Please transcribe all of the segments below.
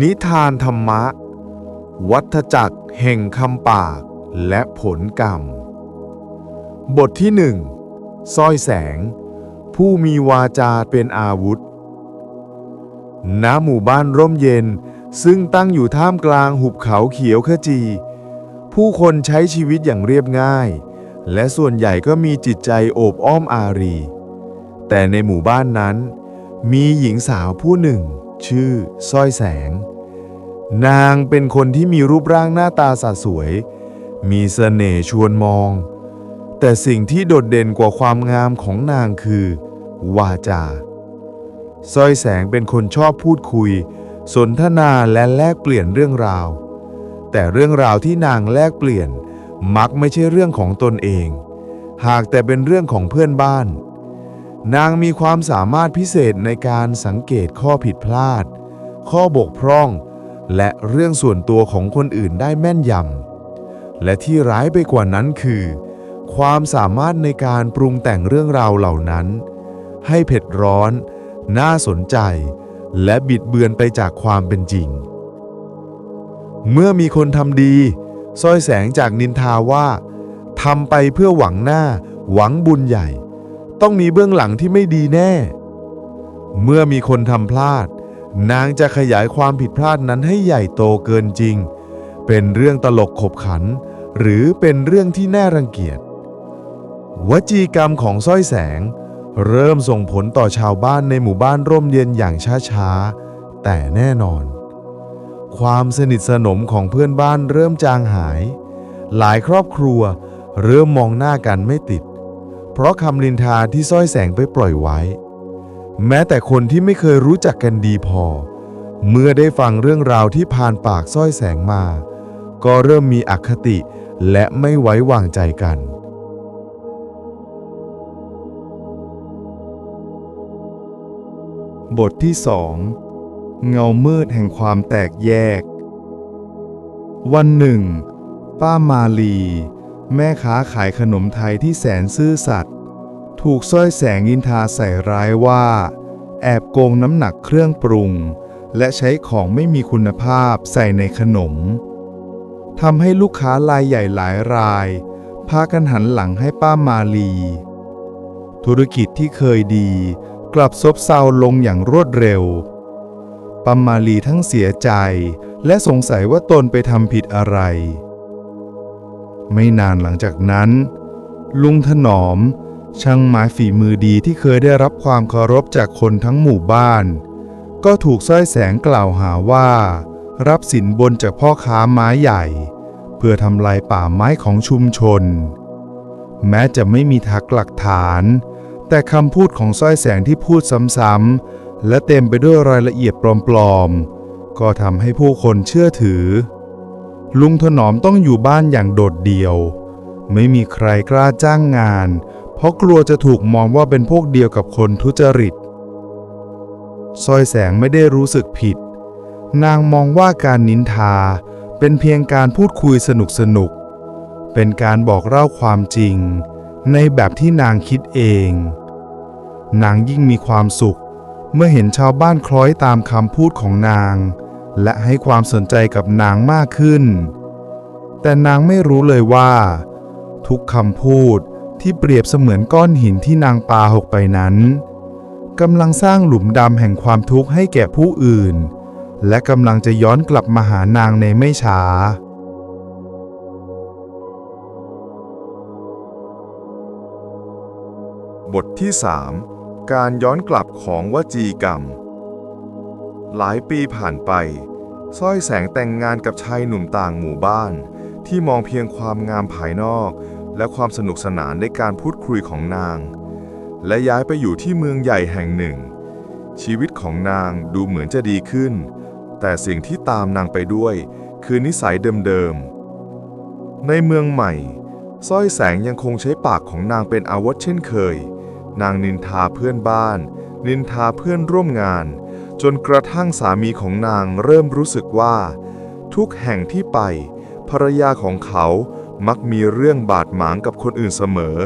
นิทานธรรมะ วัฏจักรแห่งคำปากและผลกรรม บทที่หนึ่งสร้อยแสง ผู้มีวาจาเป็นอาวุธ ณ หมู่บ้านร่มเย็นซึ่งตั้งอยู่ท่ามกลางหุบเขาเขียวขจี ผู้คนใช้ชีวิตอย่างเรียบง่าย และส่วนใหญ่ก็มีจิตใจโอบอ้อมอารี แต่ในหมู่บ้านนั้น มีหญิงสาวผู้หนึ่ง ชื่อสร้อยแสง นางเป็นคนที่มีรูปร่างหน้าตาสะสวย มีเสน่ห์ชวนมอง แต่สิ่งที่โดดเด่นกว่าความงามของนางคือ วาจาสร้อยแสงเป็นคนชอบพูดคุย สนทนาและแลกเปลี่ยนเรื่องราว แต่เรื่องราวที่นางแลกเปลี่ยน มักไม่ใช่เรื่องของตนเอง หากแต่เป็นเรื่องของเพื่อนบ้าน นางมีความสามารถพิเศษในการสังเกตข้อผิดพลาด ข้อบกพร่อง และเรื่องส่วนตัวของคนอื่นได้แม่นยำ และที่ร้ายไปกว่านั้นคือ ความสามารถในการปรุงแต่งเรื่องราวเหล่านั้น ให้เผ็ดร้อน น่าสนใจ และบิดเบือนไปจากความเป็นจริง เมื่อมีคนทำดีสร้อยแสงจากนินทาว่าทำไปเพื่อหวังหน้า หวังบุญใหญ่ ต้องมีเบื้องหลังที่ไม่ดีแน่ เมื่อมีคนทำพลาด นางจะขยายความผิดพลาดนั้นให้ใหญ่โตเกินจริง เป็นเรื่องตลกขบขัน หรือเป็นเรื่องที่น่ารังเกียจ วจีกรรมของสร้อยแสง เริ่มส่งผลต่อชาวบ้านในหมู่บ้านร่มเย็นอย่างช้าๆ แต่แน่นอน ความสนิทสนมของเพื่อนบ้านเริ่มจางหาย หลายครอบครัวเริ่มมองหน้ากันไม่ติด เพราะคำลินทาที่สร้อยแสงไปปล่อยไว้ แม้แต่คนที่ไม่เคยรู้จักกันดีพอ เมื่อได้ฟังเรื่องราวที่ผ่านปากสร้อยแสงมา ก็เริ่มมีอคติและไม่ไว้วางใจกัน บทที่สองเงามืดแห่งความแตกแยก วันหนึ่ง ป้ามาลี แม่ค้าขายขนมไทยที่แสนซื่อสัตย์ถูกสร้อยแสงอินทาใส่ร้ายว่า แอบโกงน้ำหนักเครื่องปรุง และใช้ของไม่มีคุณภาพใส่ในขนมทำให้ลูกค้ารายใหญ่หลายราย พากันหันหลังให้ป้ามาลี ธุรกิจที่เคยดี กลับซบเซาลงอย่างรวดเร็วปัมมาลีทั้งเสียใจ และสงสัยว่าตนไปทำผิดอะไร ไม่นานหลังจากนั้น ลุงถนอม ช่างไม้ฝีมือดีที่เคยได้รับความเคารพจากคนทั้งหมู่บ้าน ก็ถูกสร้อยแสงกล่าวหาว่า รับสินบนจากพ่อค้าไม้ใหญ่ เพื่อทำลายป่าไม้ของชุมชน แม้จะไม่มีทักหลักฐาน แต่คำพูดของสร้อยแสงที่พูดซ้ำๆและเต็มไปด้วยรายละเอียดปลอมๆก็ทำให้ผู้คนเชื่อถือ ลุงถนอมต้องอยู่บ้านอย่างโดดเดี่ยว ไม่มีใครกล้าจ้างงาน เพราะกลัวจะถูกมองว่าเป็นพวกเดียวกับคนทุจริตสร้อยแสงไม่ได้รู้สึกผิด นางมองว่าการนินทาเป็นเพียงการพูดคุยสนุกสนุก เป็นการบอกเล่าความจริง ในแบบที่นางคิดเอง นางยิ่งมีความสุข เมื่อเห็นชาวบ้านคล้อยตามคำพูดของนาง และให้ความสนใจกับนางมากขึ้น แต่นางไม่รู้เลยว่า ทุกคำพูดที่เปรียบเสมือนก้อนหินที่นางปาหกไปนั้นกำลังสร้างหลุมดำแห่งความทุกข์ให้แก่ผู้อื่น และกำลังจะย้อนกลับมาหานางในไม่ช้า บทที่ 3 การย้อนกลับของวจีกรรม หลายปีผ่านไปสร้อยแสงแต่งงานกับชายหนุ่มต่างหมู่บ้าน ที่มองเพียงความงามภายนอก และความสนุกสนานในการพูดคุยของนาง และย้ายไปอยู่ที่เมืองใหญ่แห่งหนึ่ง ชีวิตของนางดูเหมือนจะดีขึ้น แต่สิ่งที่ตามนางไปด้วย คือนิสัยเดิมๆ ในเมืองใหม่สร้อยแสงยังคงใช้ปากของนางเป็นอาวุธเช่นเคย นางนินทาเพื่อนบ้าน นินทาเพื่อนร่วมงาน จนกระทั่งสามีของนางเริ่มรู้สึกว่า ทุกแห่งที่ไป ภรรยาของเขามักมีเรื่องบาดหมางกับคนอื่นเสมอ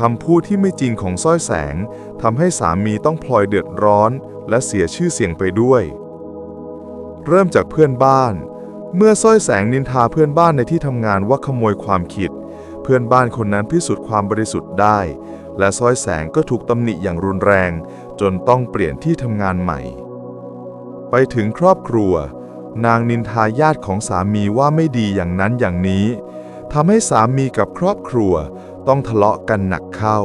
คำพูดที่ไม่จริงของสร้อยแสงทำให้สามีต้องพลอยเดือดร้อนและเสียชื่อเสียงไปด้วย เริ่มจากเพื่อนบ้าน เมื่อสร้อยแสงนินทาเพื่อนบ้านในที่ทำงานว่าขโมยความคิด เพื่อนบ้านคนนั้นพิสูจน์ความบริสุทธิ์ได้ และสร้อยแสงก็ถูกตำหนิอย่างรุนแรง จนต้องเปลี่ยนที่ทำงานใหม่ ไปถึงครอบครัว นางนินทาญาติของสามีว่าไม่ดีอย่างนั้นอย่างนี้ทำให้สามีกับครอบครัวต้องทะเลาะกันหนักเข้า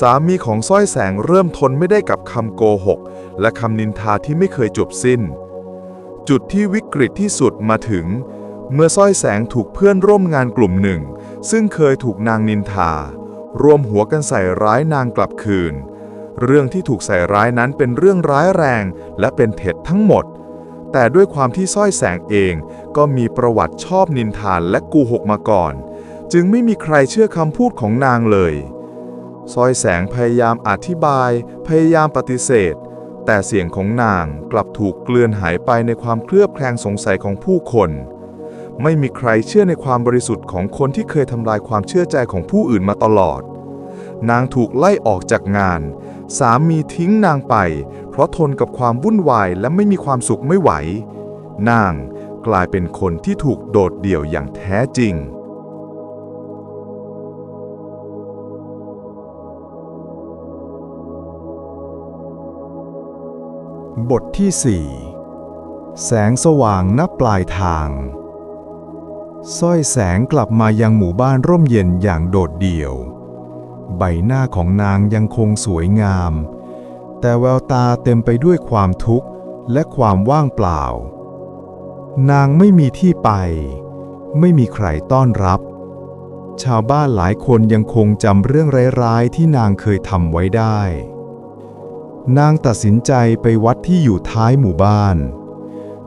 สามีของสร้อยแสงเริ่มทนไม่ได้กับคำโกหก และคำนินทาที่ไม่เคยจบสิ้น จุดที่วิกฤตที่สุดมาถึง เมื่อสร้อยแสงถูกเพื่อนร่วมงานกลุ่มหนึ่ง ซึ่งเคยถูกนางนินทารวมหัวกันใส่ร้ายนางกลับคืน เรื่องที่ถูกใส่ร้ายนั้นเป็นเรื่องร้ายแรง และเป็นเท็จทั้งหมด แต่ด้วยความที่สร้อยแสงเองก็มีประวัติชอบนินทานและกูหกมาก่อน จึงไม่มีใครเชื่อคำพูดของนางเลยสร้อยแสงพยายามอธิบาย พยายามปฏิเสธ แต่เสียงของนางกลับถูกเกลื่อนหายไปในความเคลือบแคลงสงสัยของผู้คน ไม่มีใครเชื่อในความบริสุทธิ์ของคนที่เคยทำลายความเชื่อใจของผู้อื่นมาตลอด นางถูกไล่ออกจากงาน สามีทิ้งนางไป เพราะทนกับความวุ่นวายและไม่มีความสุขไม่ไหว นางกลายเป็นคนที่ถูกโดดเดี่ยวอย่างแท้จริง บทที่ 4 แสงสว่างณปลายทางสร้อยแสงกลับมายังหมู่บ้านร่มเย็นอย่างโดดเดี่ยว ใบหน้าของนางยังคงสวยงาม แต่แววตาเต็มไปด้วยความทุกข์และความว่างเปล่า นางไม่มีที่ไป ไม่มีใครต้อนรับ ชาวบ้านหลายคนยังคงจำเรื่องร้ายๆที่นางเคยทำไว้ได้ นางตัดสินใจไปวัดที่อยู่ท้ายหมู่บ้าน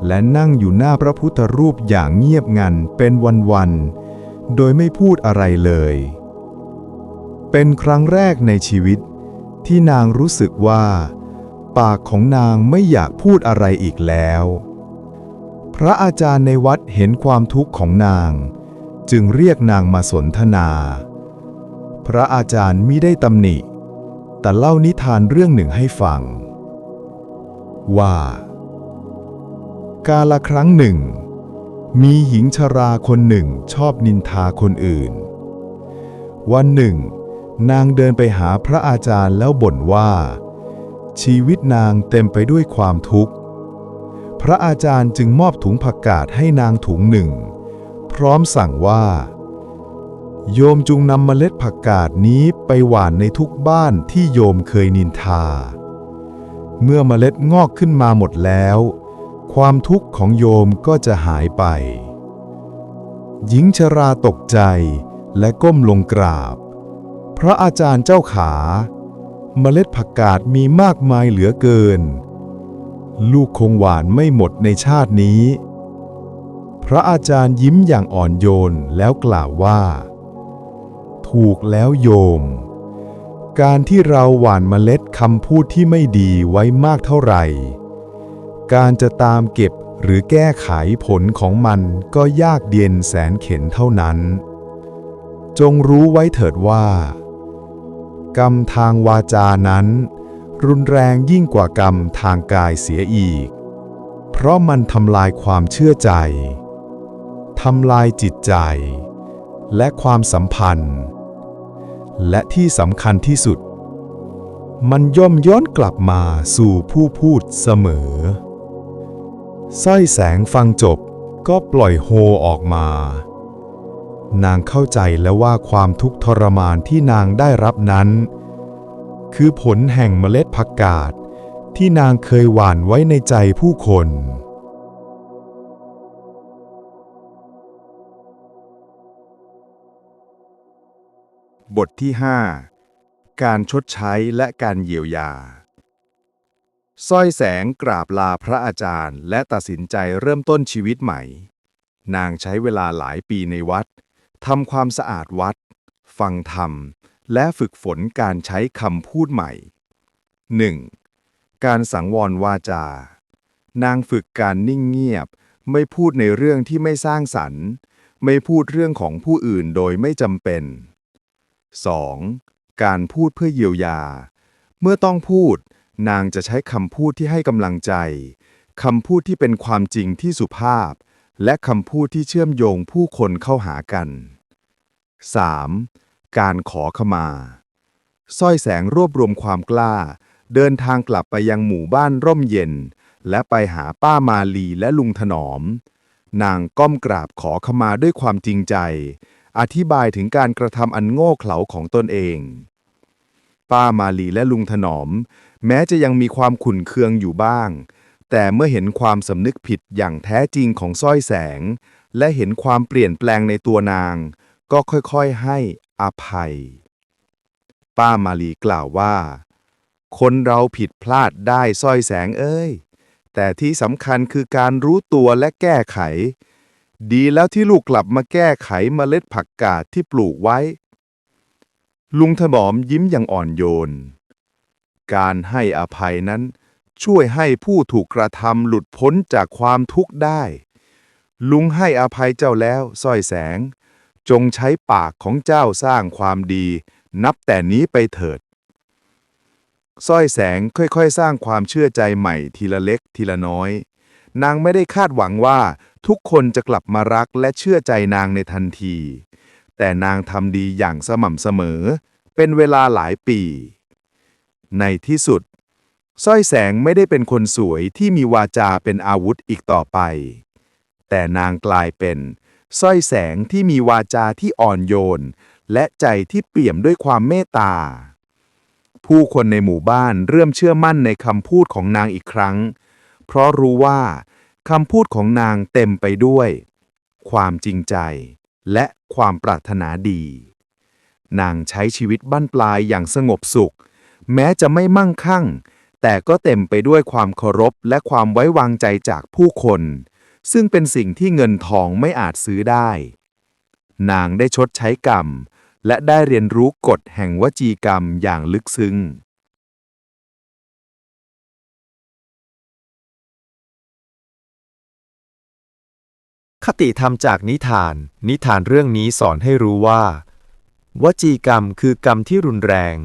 และนั่งอยู่หน้าพระพุทธรูปอย่างเงียบงันเป็นวันๆโดยไม่พูดอะไรเลย เป็นครั้งแรกในชีวิต ที่นางรู้สึกว่า ปากของนางไม่อยากพูดอะไรอีกแล้ว พระอาจารย์ในวัดเห็นความทุกข์ของนาง จึงเรียกนางมาสนทนา พระอาจารย์มิได้ตำหนิ แต่เล่านิทานเรื่องหนึ่งให้ฟัง ว่า กาละครั้งหนึ่ง มีหญิงชราคนหนึ่งชอบนินทาคนอื่นวันหนึ่ง นางเดินไปหาพระอาจารย์แล้วบ่นว่า ชีวิตนางเต็มไปด้วยความทุกข์ พระอาจารย์จึงมอบถุงผักกาดให้นางถุงหนึ่ง พร้อมสั่งว่า โยมจุงนำเมล็ดผักกาดนี้ไปหว่านในทุกบ้านที่โยมเคยนินทา เมื่อเมล็ดงอกขึ้นมาหมดแล้ว ความทุกข์ของโยมก็จะหายไป หญิงชราตกใจและก้มลงกราบ พระอาจารย์เจ้าขาเมล็ดผักกาดมีมากมายเหลือเกิน ลูกคงหวานไม่หมดในชาตินี้ พระอาจารย์ยิ้มอย่างอ่อนโยนแล้วกล่าวว่า ถูกแล้วโยม การที่เราหว่านเมล็ดคำพูดที่ไม่ดีไว้มากเท่าไหร่ การจะตามเก็บหรือแก้ไขผลของมันก็ยากเย็นแสนเข็นเท่านั้น จงรู้ไว้เถิดว่า กรรมทางวาจานั้น รุนแรงยิ่งกว่ากรรมทางกายเสียอีก เพราะมันทำลายความเชื่อใจทำลายจิตใจ และความสัมพันธ์ และที่สำคัญที่สุด มันย่อมย้อนกลับมาสู่ผู้พูดเสมอสร้อยแสงฟังจบก็ปล่อยโฮออกมา นางเข้าใจแล้วว่าความทุกข์ทรมานที่นางได้รับนั้น คือผลแห่งเมล็ดผักกาดที่นางเคยหว่านไว้ในใจผู้คน บทที่ 5 การชดใช้และการเยียวยาสร้อยแสงกราบลาพระอาจารย์ และตัดสินใจเริ่มต้นชีวิตใหม่ นางใช้เวลาหลายปีในวัด ทำความสะอาดวัด ฟังธรรม และฝึกฝนการใช้คำพูดใหม่ 1. การสังวรวาจา นางฝึกการนิ่งเงียบ ไม่พูดในเรื่องที่ไม่สร้างสรรค์ ไม่พูดเรื่องของผู้อื่นโดยไม่จำเป็น 2. การพูดเพื่อเยียวยา เมื่อต้องพูด นางจะใช้คำพูดที่ให้กำลังใจ คำพูดที่เป็นความจริงที่สุภาพ และคำพูดที่เชื่อมโยงผู้คนเข้าหากัน 3. การขอขมาสร้อยแสงรวบรวมความกล้า เดินทางกลับไปยังหมู่บ้านร่มเย็น และไปหาป้ามาลีและลุงถนอม นางก้มกราบขอขมาด้วยความจริงใจ อธิบายถึงการกระทำอันโง่เขลาของตนเอง ป้ามาลีและลุงถนอม แม้จะยังมีความขุ่นเคืองอยู่บ้าง แต่เมื่อเห็นความสำนึกผิดอย่างแท้จริงของสร้อยแสง และเห็นความเปลี่ยนแปลงในตัวนาง ก็ค่อยๆให้อภัย ป้ามาลีกล่าวว่า คนเราผิดพลาดได้สร้อยแสงเอ้ย แต่ที่สำคัญคือการรู้ตัวและแก้ไข ดีแล้วที่ลูกกลับมาแก้ไขเมล็ดผักกาดที่ปลูกไว้ ลุงถนอมยิ้มอย่างอ่อนโยน การให้อภัยนั้น ช่วยให้ผู้ถูกกระทำหลุดพ้นจากความทุกข์ได้ ลุงให้อภัยเจ้าแล้วสร้อยแสง จงใช้ปากของเจ้าสร้างความดี นับแต่นี้ไปเถิดสร้อยแสงค่อยๆ สร้างความเชื่อใจใหม่ทีละเล็กทีละน้อย นางไม่ได้คาดหวังว่าทุกคนจะกลับมารักและเชื่อใจนางในทันที แต่นางทำดีอย่างสม่ำเสมอ เป็นเวลาหลายปี ในที่สุด สร้อยแสงไม่ได้เป็นคนสวยที่มีวาจาเป็นอาวุธอีกต่อไป แต่นางกลายเป็นสร้อยแสงที่มีวาจาที่อ่อนโยน และใจที่เปี่ยมด้วยความเมตตา ผู้คนในหมู่บ้านเริ่มเชื่อมั่นในคำพูดของนางอีกครั้ง เพราะรู้ว่าคำพูดของนางเต็มไปด้วย ความจริงใจ และความปรารถนาดี นางใช้ชีวิตบั้นปลายอย่างสงบสุข แม้จะไม่มั่งคั่ง แต่ก็เต็มไปด้วยความเคารพและความไว้วางใจจากผู้คน ซึ่งเป็นสิ่งที่เงินทองไม่อาจซื้อได้ นางได้ชดใช้กรรม และได้เรียนรู้กฎแห่งวจีกรรมอย่างลึกซึ้งคติธรรมจากนิทาน นิทานเรื่องนี้สอนให้รู้ว่า วจีกรรมคือกรรมที่รุนแรง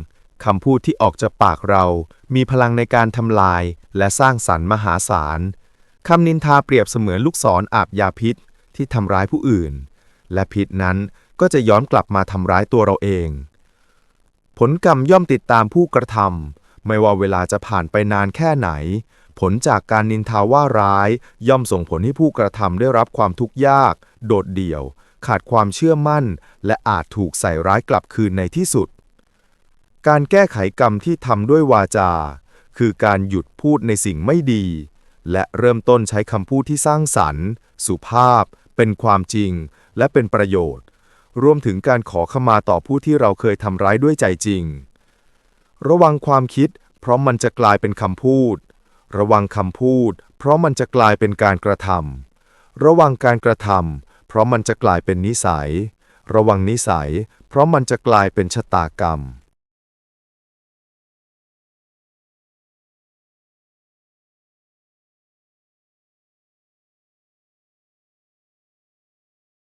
คำพูดที่ออกจากปากเรา มีพลังในการทำลาย และสร้างสรรค์มหาศาล คำนินทาเปรียบเสมือนลูกศรอาบยาพิษ ที่ทำร้ายผู้อื่น และพิษนั้นก็จะย้อนกลับมาทำร้ายตัวเราเอง ผลกรรมย่อมติดตามผู้กระทำไม่ว่าเวลาจะผ่านไปนานแค่ไหน ผลจากการนินทาว่าร้าย ย่อมส่งผลให้ผู้กระทำได้รับความทุกข์ยาก โดดเดี่ยว ขาดความเชื่อมั่น และอาจถูกใส่ร้ายกลับคืนในที่สุด การแก้ไขกรรมที่ทำด้วยวาจา คือการหยุดพูดในสิ่งไม่ดี และเริ่มต้นใช้คำพูดที่สร้างสรรค์ สุภาพ เป็นความจริง และเป็นประโยชน์ รวมถึงการขอขมาต่อผู้ที่เราเคยทำร้ายด้วยใจจริง ระวังความคิด เพราะมันจะกลายเป็นคำพูด ระวังคำพูด เพราะมันจะกลายเป็นการกระทำระวังการกระทำเพราะมันจะกลายเป็นนิสัย ระวังนิสัย เพราะมันจะกลายเป็นชะตากรรม